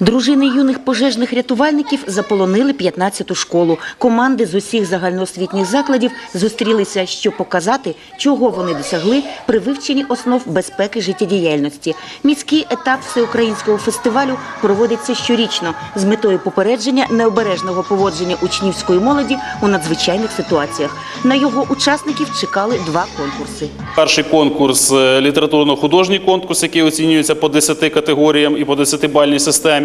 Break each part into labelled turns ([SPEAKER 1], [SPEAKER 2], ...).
[SPEAKER 1] Дружини юних пожежних рятувальників заполонили 15-ту школу. Команди з усіх загальноосвітніх закладів зустрілися, щоб показати, чого вони досягли при вивченні основ безпеки життєдіяльності. Міський етап всеукраїнського фестивалю проводиться щорічно з метою попередження необережного поводження учнівської молоді у надзвичайних ситуаціях. На його учасників чекали два конкурси.
[SPEAKER 2] Перший конкурс е, літературно-художній конкурс, який оцінюється по 10 категоріям і по 10-бальній системі.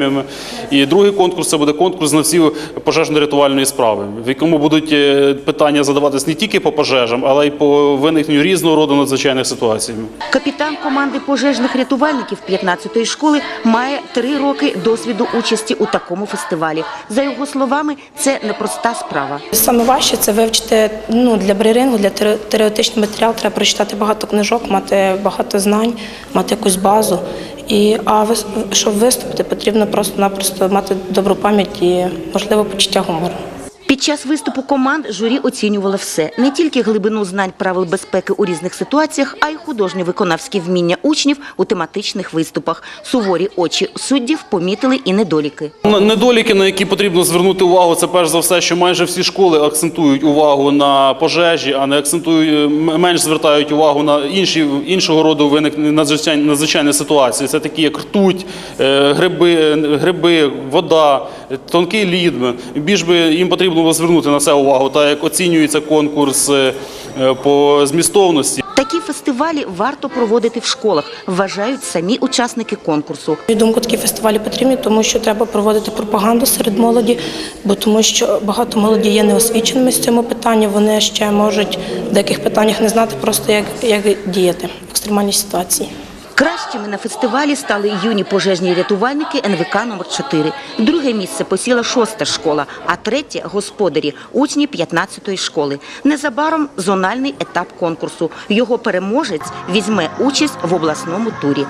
[SPEAKER 2] І другий конкурс це буде конкурс знавців пожежно-рятувальної справи, в якому будуть е, питання задаватись не тільки по пожежам, але й по виникненню різного роду надзвичайних ситуацій.
[SPEAKER 1] Капітан команди пожежних рятувальників 15-ї школи має три роки досвіду участі у такому фестивалі. За його словами, це непроста справа.
[SPEAKER 3] Саме важче це вивчити ну, для брейрингу, для теоре- теоретичний матеріал треба прочитати багато книжок, мати багато знань, мати якусь базу. І, а щоб виступити, потрібно просто-напросто мати добру пам'ять і, можливо, почуття гумору.
[SPEAKER 1] Під час виступу команд журі оцінювало все не тільки глибину знань правил безпеки у різних ситуаціях, а й художньо-виконавські вміння учнів у тематичних виступах. Суворі очі суддів помітили і недоліки.
[SPEAKER 2] Недоліки, на які потрібно звернути увагу, це перш за все, що майже всі школи акцентують увагу на пожежі, а не акцентують менш звертають увагу на інші іншого роду виникнення надзвичайні, надзвичайні ситуації. Це такі як ртуть, е, гриби, гриби, вода, е, тонкий лід. Більш би їм потрібно було звернути на це увагу, так як оцінюється конкурс е, по змістовності.
[SPEAKER 1] Такі фестивалі варто проводити в школах, вважають самі учасники конкурсу.
[SPEAKER 3] Мою думку, такі фестивалі потрібні, тому що треба проводити пропаганду серед молоді, бо тому що багато молоді є неосвіченими з цьому питанні. Вони ще можуть в деяких питаннях не знати просто як, як діяти в екстремальній ситуації.
[SPEAKER 1] Кращими на фестивалі стали юні пожежні рятувальники НВК номер 4 Друге місце посіла шоста школа, а третє господарі, учні 15-ї школи. Незабаром зональний етап конкурсу. Його переможець візьме участь в обласному турі.